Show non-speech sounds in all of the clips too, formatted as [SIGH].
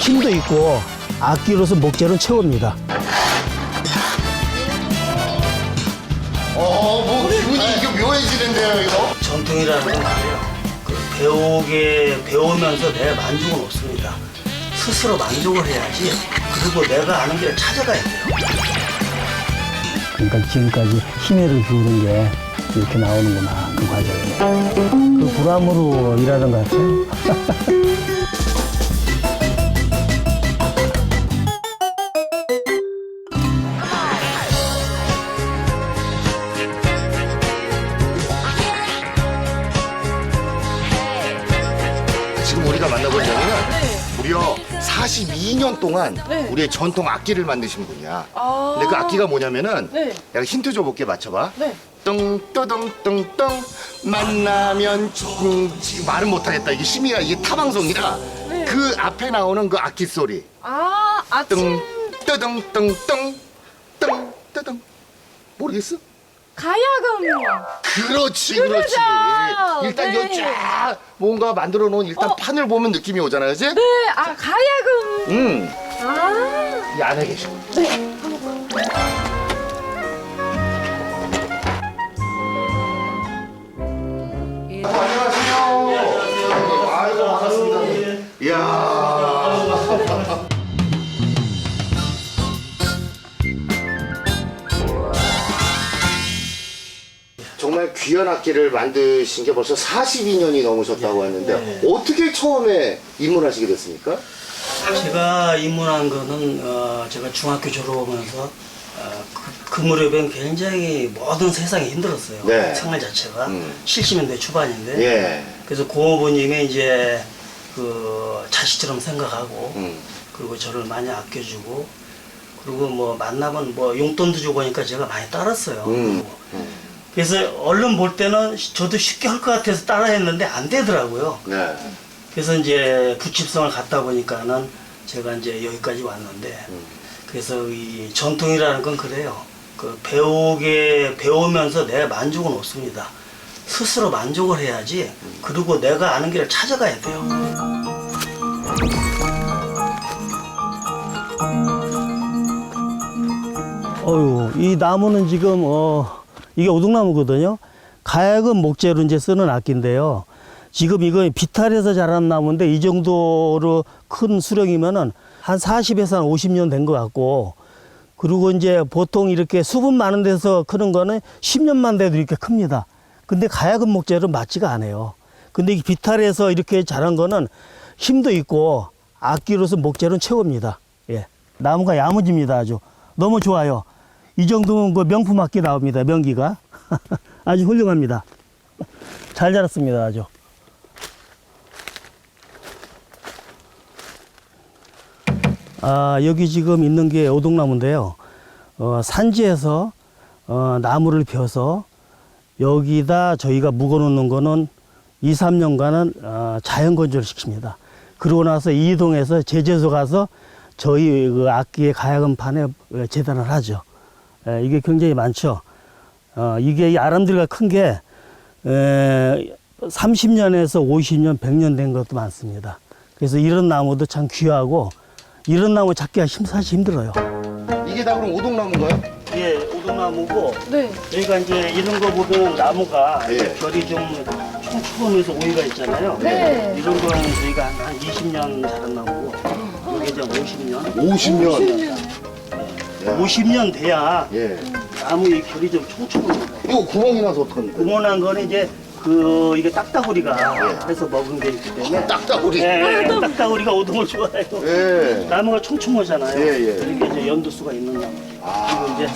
힘도 있고 악기로서 목재는 최고입니다. 어, 뭐 기분이 이게 묘해지는데요, 이거? 전통이라는 건 말이에요. 그 배우게 배우면서 내 만족은 없습니다. 스스로 만족을 해야지. 그리고 내가 아는 길을 찾아가야 돼요. 그러니까 지금까지 힘애를 기울인 게 이렇게 나오는구나 그 과정이. 그 불암으로 일하는 것 같아요. [LAUGHS] 우리가 만나본 장면은 무려 42년 동안 네. 우리의 전통 악기를 만드신 분이야. 아. 근데 그 악기가 뭐냐면은 네. 내가 힌트 줘볼게 맞춰봐. 네. 뚱뚜둥뚱뚱 만나면 음, 지금 말은 못하겠다. 이게 심이야 이게 타방송이라 네. 그 앞에 나오는 그 악기 소리 아, 아침 뚱뚜둥뚱뚱 뚱뚜둥 모르겠어? 가야금요. 그렇지, 그거죠. 그렇지. 일단 네. 이거 쫙 뭔가 만들어 놓은 일단 어. 판을 보면 느낌이 오잖아, 그지? 네, 아, 가야금. 응. 아. 이 안에 계셔. 네. 안녕하세요. 아이고, 반갑습니다. 이야. 정말 귀한 악기를 만드신 게 벌써 42년이 넘으셨다고 했는데 어떻게 처음에 입문하시게 됐습니까? 제가 입문한 거는 어, 제가 중학교 졸업하면서 어, 그, 그 무렵엔 굉장히 모든 세상이 힘들었어요. 네. 생활 자체가 음. 70년대 초반인데 예. 그래서 고모부님이 이제 그 자식처럼 생각하고 음. 그리고 저를 많이 아껴주고 그리고 뭐 만나면 뭐 용돈도 주고 하니까 제가 많이 따랐어요. 음. 그리고 그래서 얼른 볼 때는 저도 쉽게 할 것 같아서 따라 했는데 안 되더라고요. 네. 그래서 이제 부칩성을 갖다 보니까는 제가 이제 여기까지 왔는데 그래서 이 전통이라는 건 그래요. 그 배우게 배우면서 내 만족은 없습니다. 스스로 만족을 해야지. 그리고 내가 아는 길을 찾아가야 돼요. 어유, 이 나무는 지금 어 이게 오동나무거든요. 가야금 목재로 이제 쓰는 악기인데요. 지금 이거 비탈에서 자란 나무인데 이 정도로 큰 수령이면은 한 40에서 한 50년 된 것 같고 그리고 이제 보통 이렇게 수분 많은 데서 크는 거는 10년만 돼도 이렇게 큽니다. 근데 가야금 목재로 맞지가 않아요. 근데 이 비탈에서 이렇게 자란 거는 힘도 있고 악기로서 목재는 최고입니다. 예. 나무가 야무집니다. 아주. 너무 좋아요. 이 정도면 그 명품 악기 나옵니다. 명기가. [LAUGHS] 아주 훌륭합니다. 잘 자랐습니다. 아주. 아, 여기 지금 있는 게 오동나무인데요. 어, 산지에서 어, 나무를 펴서 여기다 저희가 묵어 놓는 거는 2, 3년간은 어, 자연 건조를 시킵니다. 그러고 나서 이동해서 제재소 가서 저희 그 악기의 가야금판에 어, 재단을 하죠. 에, 이게 굉장히 많죠. 어, 이게 이 아람들과 큰 게 30년에서 50년, 100년 된 것도 많습니다. 그래서 이런 나무도 참 귀하고 이런 나무 찾기가 힘, 사실 힘들어요. 이게 다 그럼 오동나무인가요? 예, 오동나무고 네. 저희가 이제 이런 거 보면 나무가 예. 결이 좀 촘촘해서 오이가 있잖아요. 네. 이런 거는 저희가 한, 한 20년 자란 나무고 이게 이제 50년. 50년. 50년 돼야 예. 나무 의 결이 좀 촘촘합니다. 이거 구멍이 나서 어떡합니까? 구멍난 거는 이제 그 이게 딱따구리가 예. 해서 먹은 게 있기 때문에 딱따구리. 예, 예, 딱따구리가 오동을 좋아해요. 예. 나무가 촘촘하잖아요. 예, 예. 이게 이제 연두수가 있는 나무. 아. 그리고 이제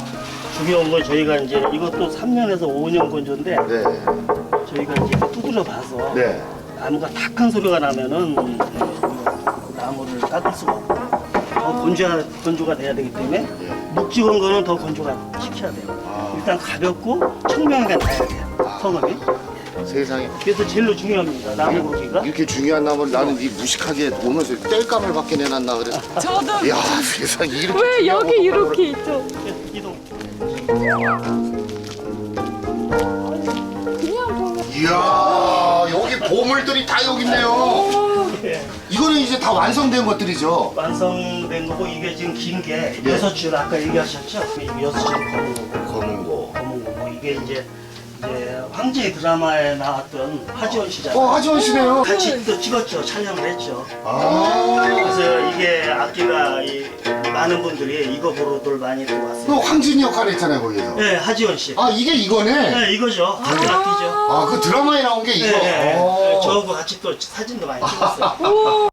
중요한 건 저희가 이제 이것도 3년에서 5년 건조인데 네. 저희가 이제 두드려 봐서 네. 나무가 탁한 소리가 나면은 음, 나무를 닦을 수가 없고 더 건조가, 건조가 돼야 되기 때문에 묵직한 거는 더 건조가 시켜야 돼요. 아. 일단 가볍고 청명하게 나야 돼요. 성음이. 세상에. 그래서 제일로 중요합니다. 나무 고기가. 이렇게 중요한 나무를 나는 이 무식하게 오면서 뗄감을 받게 내놨나 그래. 저도 야 세상에 이렇게. 왜 중요한 여기 이렇게 있죠? 이동. 그냥 보면 이야 여기 보물들이 다 여기 있네요. 예. 이거는 이제 다 완성된 것들이죠. 완성된 거고 이게 지금 긴 게 예. 여섯 줄 아까 얘기하셨죠? 이게 여섯 줄 검은 거고 검은 거. 검은 거고 이게 이제 이제 황제 드라마에 나왔던 하지원 씨잖아요. 어, 하지원 씨네요. 같이 또 찍었죠. 촬영을 했죠. 아. 그래서 이게 악기가 이, 많은 분들이 이거 보러들 많이 그 들어왔어요. 황진이 역할 했잖아요, 거기서. 네, 하지원 씨. 아, 이게 이거네. 네, 이거죠. 같은 악기죠. 아, 그 드라마에 나온 게 이거. 네, 네. 어. 저하고 같이 또 사진도 많이 [LAUGHS] 찍었어요.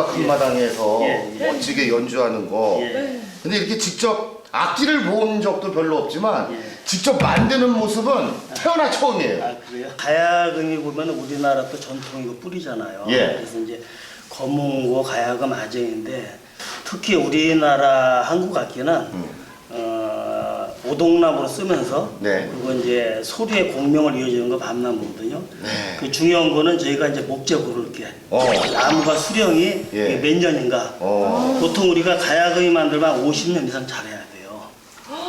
뭐 국악 한마당에서 예, 예. 멋지게 연주하는 거. 예. 근데 이렇게 직접 악기를 본 적도 별로 없지만 예. 직접 만드는 모습은 태어나 처음이에요. 아 그래요? 가야금이 보면 우리나라 또 전통이고 뿌리잖아요. 예. 그래서 이제 검은고 가야금 아쟁인데 특히 우리나라 한국 악기는 음. 어, 오동나무로 쓰면서 네. 그리고 이제 소리의 공명을 이어주는 거 밤나무거든요. 네. 그 중요한 거는 저희가 이제 목재 고를 게 어. 나무가 수령이 예. 몇 년인가. 어. 보통 우리가 가야금이 만들면 50년 이상 자라야 돼요.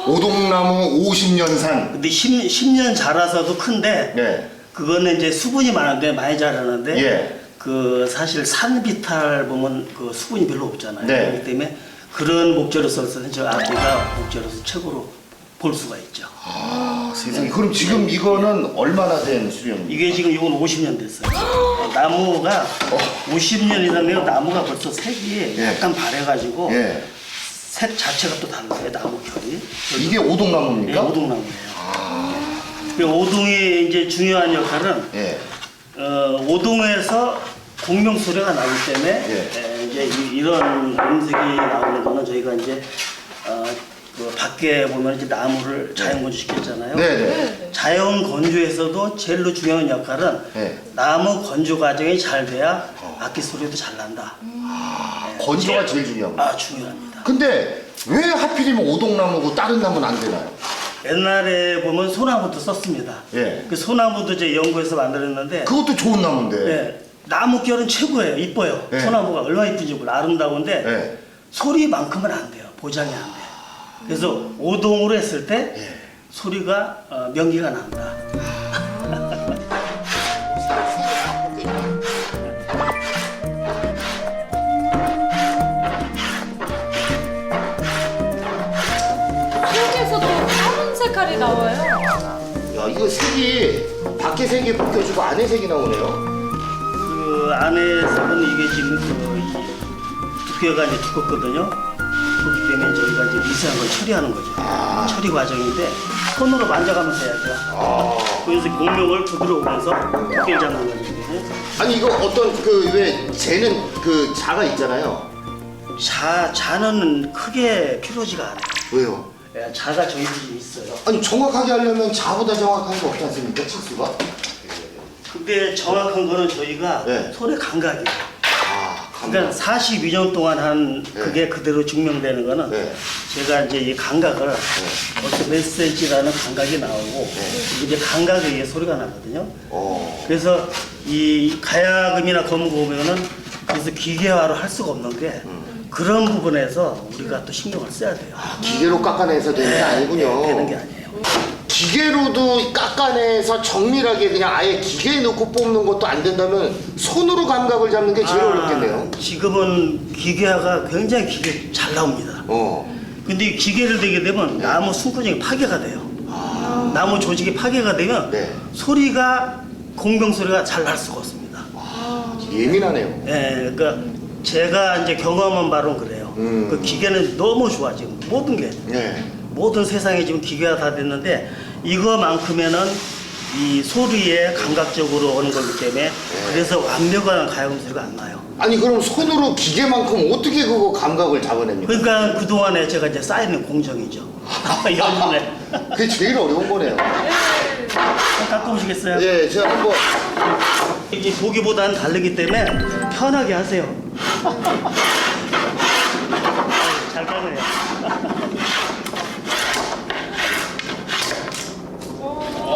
오동나무 50년산. 근데 10, 10년 자라서도 큰데 네. 그거는 이제 수분이 많은데 많이 자라는데 예. 그 사실 산비탈 보면 그 수분이 별로 없잖아요. 네. 그렇기 때문에 그런 목재로서 저 악기가 목재로서 최고로 볼 수가 있죠. 아, 세상에. 그럼 지금 이거는 얼마나 된 수령입니까? 이게 지금 이건 50년 됐어요. [GASPS] 나무가 50년 이상 되면 나무가 벌써 색이 예. 약간 바래가지고 예. 색 자체가 또 다르세요. 나무 결이. 이게 예, 오동나무입니까? 오동나무예요. 그 오동의 이제 중요한 역할은 예. 어, 오동에서 공명 소리가 나기 때문에 예. 에, 이제 이, 런 음색이 나오는 거는 저희가 이제 어, 그 밖에 보면 이제 나무를 자연 건조시켰잖아요. 네, 네. 자연 건조에서도 제일로 중요한 역할은 네. 나무 건조 과정이 잘 돼야 악기 소리도 잘 난다. 네, 건조가 제- 제일 중요합니다. 아 중요합니다. 근데 왜 하필이면 오동나무고 다른 나무는 안 되나요? 옛날에 보면 소나무도 썼습니다. 예. 그 소나무도 이제 연구해서 만들었는데 그것도 좋은 나무인데. 네, 나무 결은 최고예요. 이뻐요. 네. 소나무가 얼마나 이쁜지 몰라. 아름다운데 네. 소리만큼은 안 돼요. 보장이 안 돼요. 그래서 오동으로 했을 때 예. 소리가 어, 명기가 난다. 속에서도 다른 색깔이 나와요. 야, 이거 색이 밖에 색이 바뀌어지고 안에 색이 나오네요. 그 안에서는 이게 지금 그 이, 두께가 이제 두껍거든요. 때문에 저희가 이제 미세한 걸 처리하는 거죠. 아. 처리 과정인데 손으로 만져가면서 해야죠. 아. 그래서 공명을 부드러우면서 두께를 잡는 거거든요. 아니 이거 어떤 그 왜 재는 그 자가 있잖아요. 자, 자는 크게 필요지가 않아요. 왜요? 예, 자가 정해져 있어요. 아니 정확하게 하려면 자보다 정확한 거 없지 않습니까? 칠수가? 근데 정확한 거는 저희가 네. 손의 감각이에요. 아, 그러니까 42년 동안 한 네. 그게 그대로 증명되는 거는 네. 제가 이제 이 감각을 어떤 메시지라는 감각이 나오고 이제 감각에 의해 소리가 나거든요. 어. 그래서 이 가야금이나 검고 보면은 그래서 기계화로 할 수가 없는 게 그런 부분에서 우리가 또 신경을 써야 돼요. 기계로 깎아내서 되는 게 아니군요. 네, 되는 게 아니에요. 기계로도 깎아내서 정밀하게 그냥 아예 기계에 넣고 뽑는 것도 안 된다면 손으로 감각을 잡는 게 제일 아, 어렵겠네요. 지금은 기계화가 굉장히 기계 잘 나옵니다. 어. 근데 이 기계를 대게 되면 나무 숨구멍이 파괴가 돼요. 나무 조직이 파괴가 되면 아. 네. 소리가 공병 소리가 잘 날 수가 없습니다. 예민하네요. 예, 그러니까 제가 이제 경험한 바로 그래요. 음. 그 기계는 너무 좋아 지금 모든 게 네. 모든 세상에 지금 기계가 다 됐는데 이거만큼에는 이 소리에 감각적으로 오는 거기 때문에 네. 그래서 완벽한 가야금 소리가 안 나요. 아니 그럼 손으로 기계만큼 어떻게 그거 감각을 잡아냅니까? 그러니까 그 동안에 제가 이제 쌓이는 공정이죠. [LAUGHS] 연분에 [LAUGHS] 그게 제일 어려운 거네요. 깎아 보시겠어요? 예, 제가 한번 이게 보기보다는 다르기 때문에 편하게 하세요. [LAUGHS] 잘 가네요.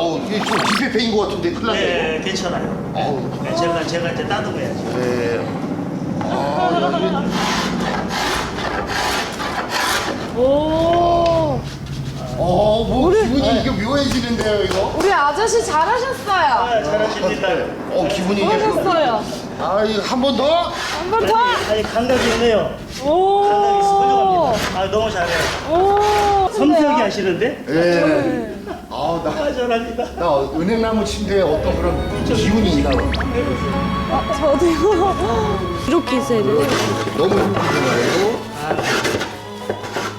어우, 이게 좀 깊이 베인 것 같은데 큰일 났네. 네, 괜찮아요. 어우, 네, 제가 제가 이제 따듬어야죠. 네. 아, 야, 이게 오. 어, 뭐 기분이 이게 묘해지는데요, 이거? 우리 아저씨 잘하셨어요. 아, 잘하십니다. 어, 기분이 이게. 잘하셨어요. 아, 이거 한 번 더? 한 번 더. 아니 감각이 있네요. 오. 감각이 있어 훌륭합니다. 아 너무 잘해요. 오. 섬세하게 하시는데? 예. 아, 나, 아 잘합니다. 나 은행나무 침대에 어떤 그런 기운이 있나 봐. 아, 저도요. 이렇게 있어야 돼요. 너무 힘들잖아요.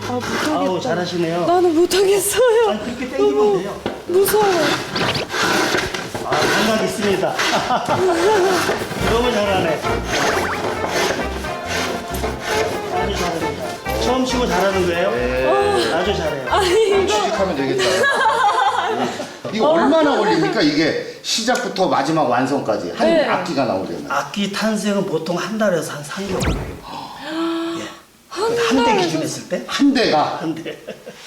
아, 못하겠다. 아우 잘하시네요. 나는 못하겠어요. 아니 그렇게 땡기면 돼요. 무서워. 아 감각 있습니다. [LAUGHS] 너무 잘하네. 아주 잘합니다. 처음 치고 잘하는 거예요? 네. 아주 잘해요. 아니, 이거. 취직하면 되겠다. [LAUGHS] 이거 얼마나 걸립니까? 이게 시작부터 마지막 완성까지 한 네. 악기가 나오려면. 악기 탄생은 보통 한 달에서 한 3개월 걸려요. 예. 한 대 기준했을 때? 한 대가 한 대.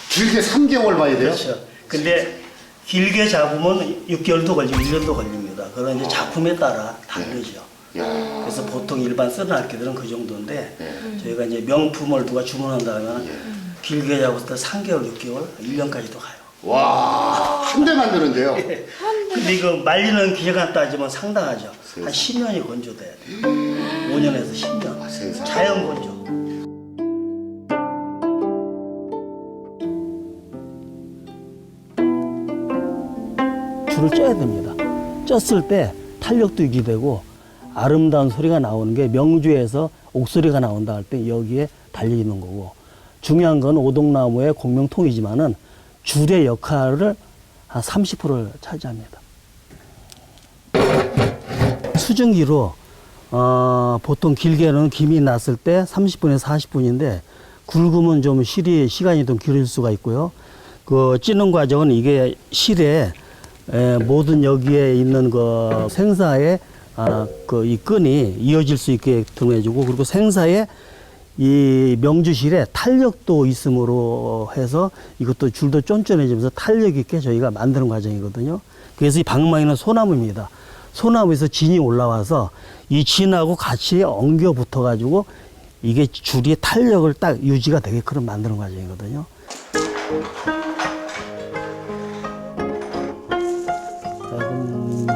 길게 3개월 봐야 돼요? 그렇죠. 근데 길게 잡으면 6개월도 걸리고 1년도 걸립니다. 그런 이제 작품에 따라 다르죠. 야, 그래서 보통 일반 쓰는 악기들은 그 정도인데 네. 저희가 이제 명품을 누가 주문한다 하면 길게 잡았을 때 3개월, 6개월, 1년까지도 가요. 와, 한 대 만드는데요. 근데 이거 말리는 기간 따지면 상당하죠. 한 10년이 건조돼야 돼요. 5년에서 10년. 아, 세상에. 자연 건조. 줄을 쪄야 됩니다. 쪘을 때 탄력도 유지되고 아름다운 소리가 나오는 게 명주에서 옥소리가 나온다 할 때 여기에 달려 있는 거고 중요한 건 오동나무의 공명통이지만은 줄의 역할을 한 30%를 차지합니다. 수증기로 어, 보통 길게는 김이 났을 때 30분에서 40분인데 굵으면 좀 실이 시간이 좀 길을 수가 있고요. 그 찌는 과정은 이게 실에 에, 모든 여기에 있는 그 생사의 아, 그 이 끈이 이어질 수 있게 등해주고 그리고 생사에 이 명주실에 탄력도 있음으로 해서 이것도 줄도 쫀쫀해지면서 탄력 있게 저희가 만드는 과정이거든요. 그래서 이 방망이는 소나무입니다. 소나무에서 진이 올라와서 이 진하고 같이 엉겨 붙어 가지고 이게 줄이 탄력을 딱 유지가 되게끔 만드는 과정이거든요.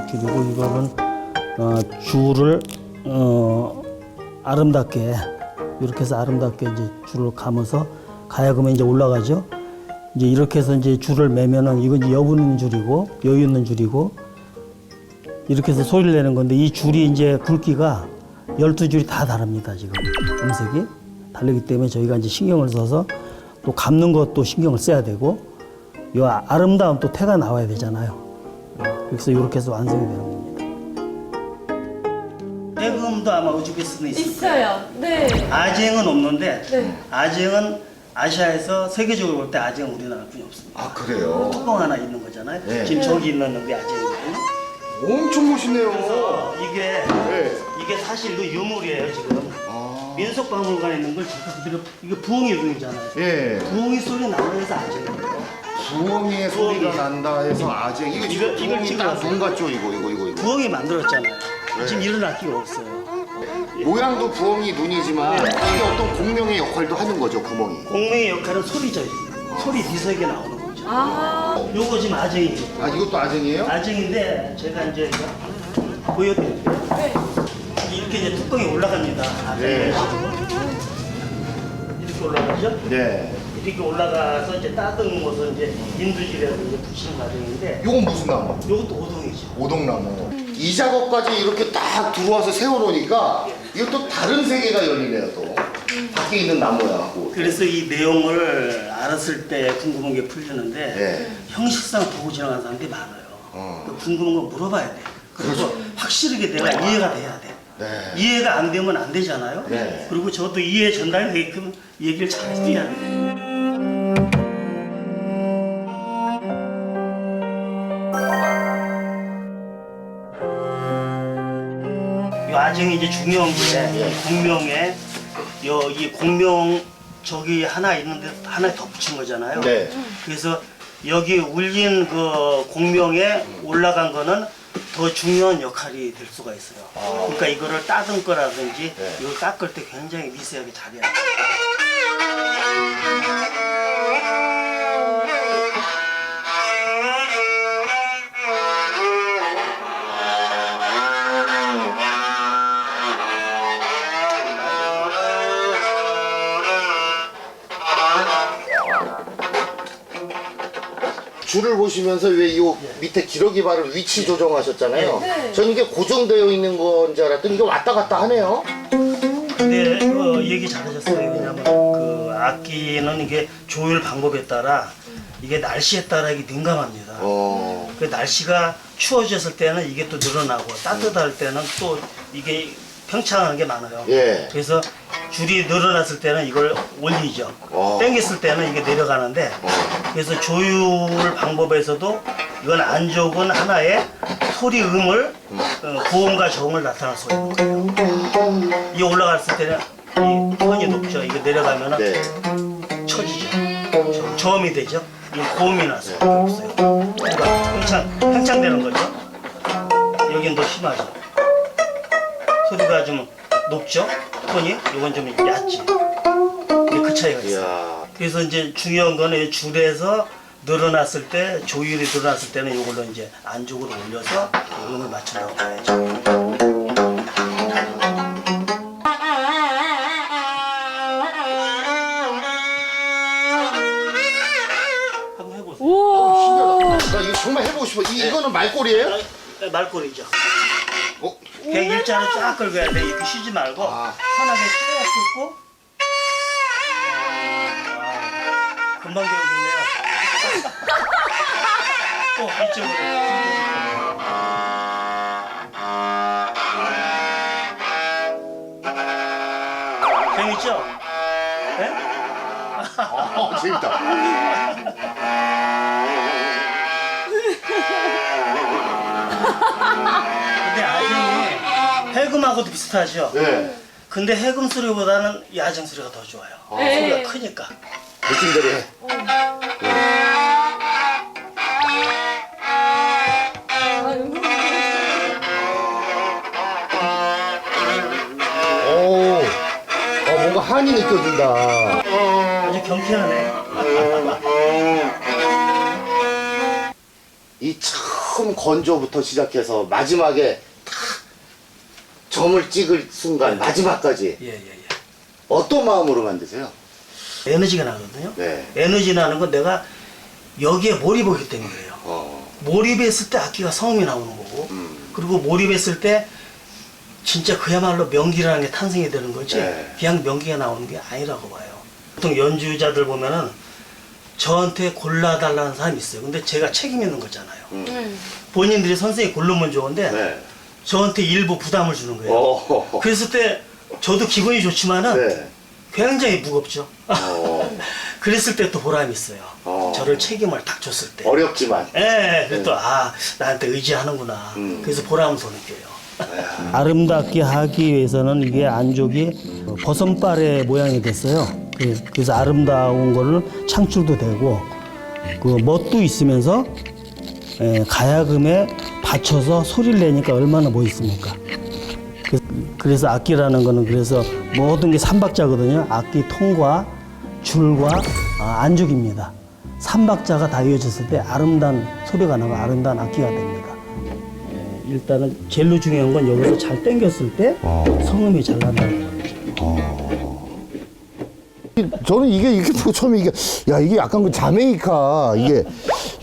그리고 이거는 어, 줄을 어, 아름답게 이렇게 해서 아름답게 이제 줄을 감아서 가야금에 이제 올라가죠. 이제 이렇게 해서 이제 줄을 매면은 이건 이제 여부 있는 줄이고 여유 있는 줄이고 이렇게 해서 소리를 내는 건데 이 줄이 이제 굵기가 12줄이 다 다릅니다, 지금. 음색이. 다르기 때문에 저희가 이제 신경을 써서 또 감는 것도 신경을 써야 되고 이 아름다운 또 태가 나와야 되잖아요. 그래서 이렇게 해서 완성이 되는 겁니다. 대금도 아마 우즈베키스탄에 있어요. 네. 아쟁은 없는데 네. 아쟁은 아시아에서 세계적으로 볼 때 아쟁은 우리나라 뿐이 없습니다. 아, 그래요? 뚜껑 하나 있는 거잖아요. 네. 지금 저기 있는 게 아쟁이거든요. 엄청 멋있네요. 그래서 이게 네. 이게 사실 그 유물이에요 지금. 아, 민속 박물관에 있는 걸 제가 그대로 이게 부엉이 둥이잖아요. 예. 부엉이 소리 나오는 해서 아쟁이에요. 부엉이의 소리가 부엉이. 난다 해서 아재. 이거 이거- 지금 이걸 부엉이 지금 딱눈 같죠? 이거, 이거, 이거, 이거. 부엉이 만들었잖아요. 네. 지금 이런 악기가 없어요. 모양도 부엉이 눈이지만 이게 어떤 공명의 역할도 하는 거죠, 구멍이. 공명의 역할은 소리죠. 소리 뒤석에 나오는 거죠. 아. 요거 지금 아쟁이죠. 아, 이것도 아쟁이에요? 아쟁인데 제가 이제 이거 보여드릴게요. 네. 이렇게 이제 뚜껑이 올라갑니다. 네. 이렇게 올라가죠? 네. 이렇게 올라가서 이제 따뜻모서 이제 인두질에서 이제 붙이는 과정인데 이건 무슨 나무? 요것도 오동이죠. 오동나무. 이 작업까지 이렇게 딱 들어와서 세워놓으니까 이것도 다른 세계가 열리네요, 또. 밖에 있는 나무야 하고. 그래서 이 내용을 알았을 때 궁금한 게 풀리는데 네. 형식상 보고 지나가는 사람들이 많아요. 어. 그 궁금한 거 물어봐야 돼. 그리고 그렇죠. 확실하게 내가 이해가 돼야 돼. 네. 이해가 안 되면 안 되잖아요. 네. 그리고 저도 이해 전달되게끔 얘기를 잘 해야 돼. 나중에 이제 중요한 게 예. 공명에 여이 공명 저기 하나 있는데 하나 더 붙인 거잖아요. 네. 그래서 여기 울린 그 공명에 올라간 거는 더 중요한 역할이 될 수가 있어요. 그러니까 이거를 따듬 거라든지 네. 이걸 깎을 때 굉장히 미세하게 잘해야 돼요. 줄을 보시면서 왜 이 밑에 기러기 발을 위치 조정하셨잖아요. 네. 저는 이게 고정되어 있는 건 줄 알았더니 이게 왔다 갔다 하네요. 근데 그 얘기 잘하셨어요. 왜냐면 그 악기는 이게 조율 방법에 따라 이게 날씨에 따라 이게 민감합니다. 어. 그 날씨가 추워졌을 때는 이게 또 늘어나고 따뜻할 때는 또 이게 평창하는 게 많아요. 예. 그래서 줄이 늘어났을 때는 이걸 올리죠. 어. 당겼을 때는 이게 내려가는데 그래서 조율 방법에서도 이건 안쪽은 하나의 소리 음을 어, 고음과 저음을 나타낼 수가 있는 거예요. 이게 올라갔을 때는 이 톤이 높죠. 이게 내려가면은 네. 처지죠. 저- 저음이 되죠. 이 고음이 나서 수밖에 없어요. 그러니까 팽창, 팽창되는 거죠. 여긴 더 심하죠. 소리가 좀 높죠. 톤이 이건 좀 얕지. 이게 그 차이가 있어요. 이야. 그래서 이제 중요한 거는 이 줄에서 늘어났을 때 조율이 늘어났을 때는 이걸로 이제 안쪽으로 올려서 음을 맞추려고 해야죠. 한번 해보세요. 우와. 나 이거 정말 해보고 싶어. 이, 이거는 말꼬리예요? 아, 말꼬리죠. 어? 그냥 일자로 쫙 끌어야 돼. 이렇게 쉬지 말고 아. 편하게 쭉 끌고. 아, 금방 배우겠네요. 또 [LAUGHS] 이쪽으로. 재밌죠? 네? 어, 재밌다. 근데 해금하고도 비슷하죠? 네. 근데 해금 소리보다는 이 아쟁 소리가 더 좋아요. 네. 소리가 크니까. 느낌대로 해. 오. 어, 뭔가 한이 느껴진다. 아주 경쾌하네. 이 처음 건조부터 시작해서 마지막에 탁 점을 찍을 순간 마지막까지 예, 예, 예. 어떤 마음으로 만드세요? 에너지가 나거든요. 네. 에너지 나는 건 내가 여기에 몰입하기 때문에 그래요. 어. 몰입했을 때 악기가 성음이 나오는 거고, 음. 그리고 몰입했을 때 진짜 그야말로 명기라는 게 탄생이 되는 거지, 네. 그냥 명기가 나오는 게 아니라고 봐요. 보통 연주자들 보면은 저한테 골라달라는 사람이 있어요. 근데 제가 책임 있는 거잖아요. 음. 본인들이 선생님 고르면 좋은데, 네. 저한테 일부 부담을 주는 거예요. 어. 그랬을 때 저도 기분이 좋지만은 네. 굉장히 무겁죠. 어. [LAUGHS] 그랬을 때 또 보람이 있어요. 어. 저를 책임을 딱 줬을 때. 어렵지만. 예, 그래서 또, 아, 나한테 의지하는구나. 음. 그래서 보람을 더 느껴요. 아름답게 하기 위해서는 이게 안쪽이 버선발의 모양이 됐어요. 그- 그래서 아름다운 거를 창출도 되고, 그 멋도 있으면서, 예, 가야금에 받쳐서 소리를 내니까 얼마나 멋있습니까? 그- 그래서 악기라는 거는 그래서 모든 게 삼박자거든요. 악기 통과, 줄과 아, 안죽입니다. 삼박자가 다 이어졌을 때 아름다운 소리가 나고 아름다운 악기가 됩니다. 예, 일단은 제일 중요한 건 여기서 잘 당겼을 때 성음이 잘 난다는 거죠. 저는 이게 이렇게 처음에 이게 야 이게 약간 그 자메이카 이게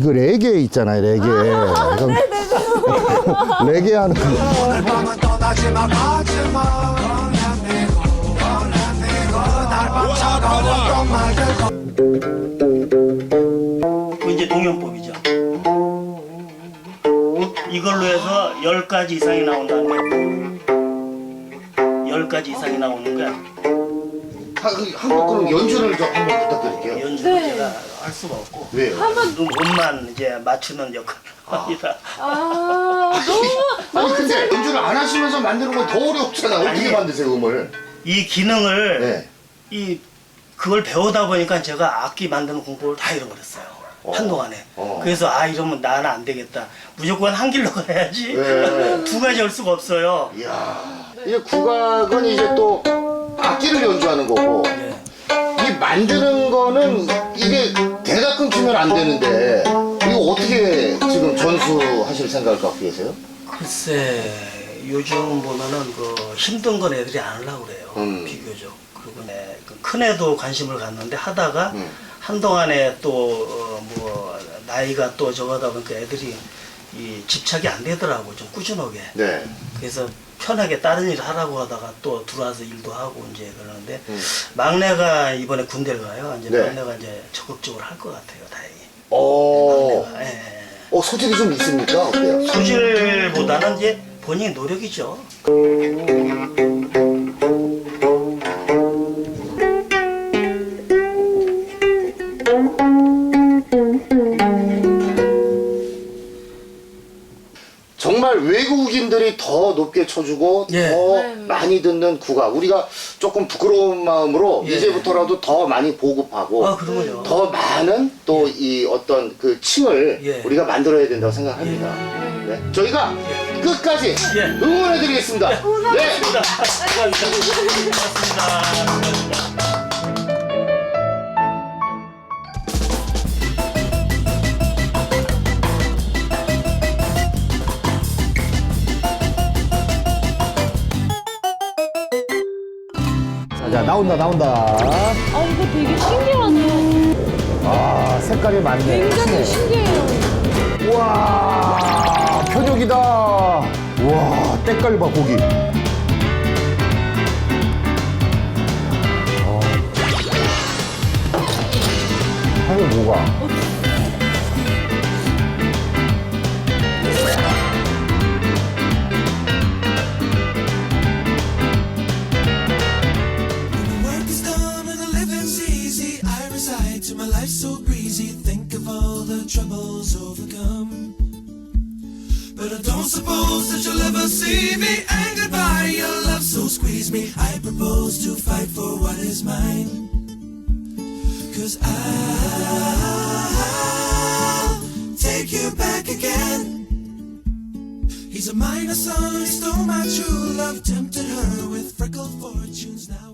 이거 레게 있잖아요 레게. 약간 [LAUGHS] 레게 하는 오늘 밤은 떠나지 마 가지마. 날밤 차가웠던 말들 그 이제 동영법이죠. 이걸로 해서 10가지 이상이 나온다는 게 10가지 이상이 나오는 거야. 한국 그럼 연주를 좀 한번 부탁드릴게요 연주를 네. 제가 할 수가 없고 왜요? 한번 눈- 몸만 이제 맞추는 역할을 합니다. 아. 아, 너무 아니 근데 연주를 안 하시면서 만드는 건 더 어렵잖아. 어떻게 아니. 만드세요 음을? 이 기능을 네. 이 그걸 배우다 보니까 제가 악기 만드는 공부를 다 잃어버렸어요. 어. 한동안에. 어. 그래서 아 이러면 나는 안 되겠다. 무조건 한 길로 [LAUGHS] 가야지. 네. 두 가지 할 수가 없어요. 이야. 이게 국악은 이제 또 악기를 연주하는 거고 네. 이 만드는 거는 이게 대가 끊기면 안 되는데 이거 어떻게 지금 전수하실 생각을 갖고 계세요? 글쎄 요즘 보면은 그 힘든 건 애들이 안 하려고 그래요. 음. 비교적. 그리고 내큰 애도 관심을 갖는데 하다가 음. 한동안에 또 뭐 나이가 또 저거다 보니까 애들이 이 집착이 안 되더라고 좀 꾸준하게. 네. 그래서 편하게 다른 일을 하라고 하다가 또 들어와서 일도 하고 이제 그러는데 음. 막내가 이번에 군대를 가요. 이제 네. 막내가 이제 적극적으로 할 것 같아요. 다행히. 어, 막내가. 예, 예. 어 소질이 좀 있습니까? 어때요? 소질보다는 이제 본인의 노력이죠. 정 더 높게 쳐주고 예. 더 네. 많이 듣는 국악. 우리가 조금 부끄러운 마음으로 예. 이제부터라도 더 많이 보급하고 아. 더 많은 또 이 어떤 그 층을 예. 우리가 만들어야 된다고 생각합니다. 네. 저희가 끝까지 예. 응원해드리겠습니다. 네. 고맙습니다. 고맙습니다. 고맙습니다. 자, 자 나온다 나온다. 아, 이거 되게 신기하네. 아 색깔이 많네. 굉장히 신기해요. 우와 표적이다. 우와 때깔 봐 고기. 어. 하긴 뭐가? Troubles overcome. But I don't suppose that you'll ever see me angered by your love, so squeeze me. I propose to fight for what is mine. Cause I'll take you back again. He's a minor son, he stole my true love, tempted her with freckled fortunes. Now